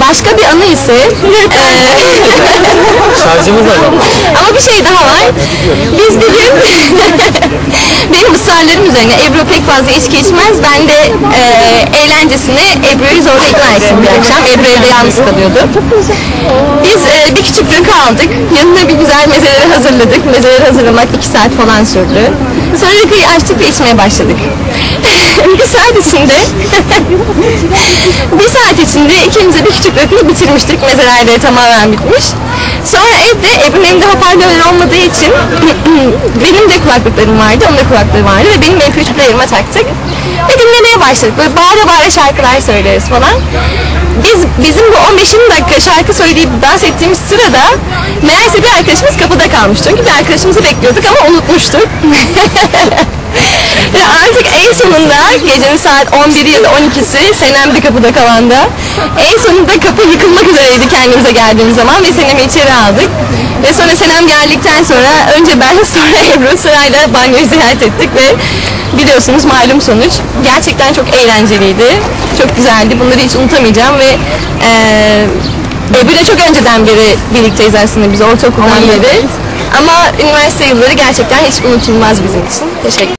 Başka bir anı ise eee, Şarjımız azaldı. ama bir şey daha var. Biz bir gün benim ısrarlarım üzerine Ebru pek fazla içki içmez. Ben de eee eğlencesine Ebru'yu zorla ikna ettim bir akşam. Ebru evde yalnız kalıyordu. Biz eee, bir küçük rakı aldık. Yanına bir güzel mezeleri hazırladık. Mezeleri hazırlamak iki saat falan sürdü. Sonra rakıyı açtık ve içmeye başladık. bir saat içinde içinde ikimiz de bir küçük rakıyı bitirmiştik. Mezeler tamamen bitmiş. Sonra evde Ebru'nun evde hoparlör olmadığı için benim de kulaklıklarım vardı, onun da kulaklığı vardı ve benim MP3 player'ıma taktık. Ve dinlemeye başladık. Böyle bağıra bağıra şarkılar söyleriz falan. Biz bizim bu 15 dakika şarkı söyleyip dans ettiğimiz sırada meğerse bir arkadaşımız kapıda kalmış. Çünkü bir arkadaşımızı bekliyorduk ama unutmuştuk. Ve artık en sonunda gecenin saat 11'i ya da 12'si Senem de kapıda kalanda. En sonunda kapı yıkılmak üzereydi kendimize geldiğimiz zaman ve Senem'i içeri aldık. Ve sonra Senem geldikten sonra önce ben sonra Ebru sırayla banyoyu ziyaret ettik ve biliyorsunuz malum sonuç. Gerçekten çok eğlenceliydi. Çok güzeldi. Bunları hiç unutamayacağım ve eee Ebru'yla çok önceden beri birlikteyiz aslında biz ortaokuldan beri. Ama üniversite yılları gerçekten hiç unutulmaz bizim için. Teşekkür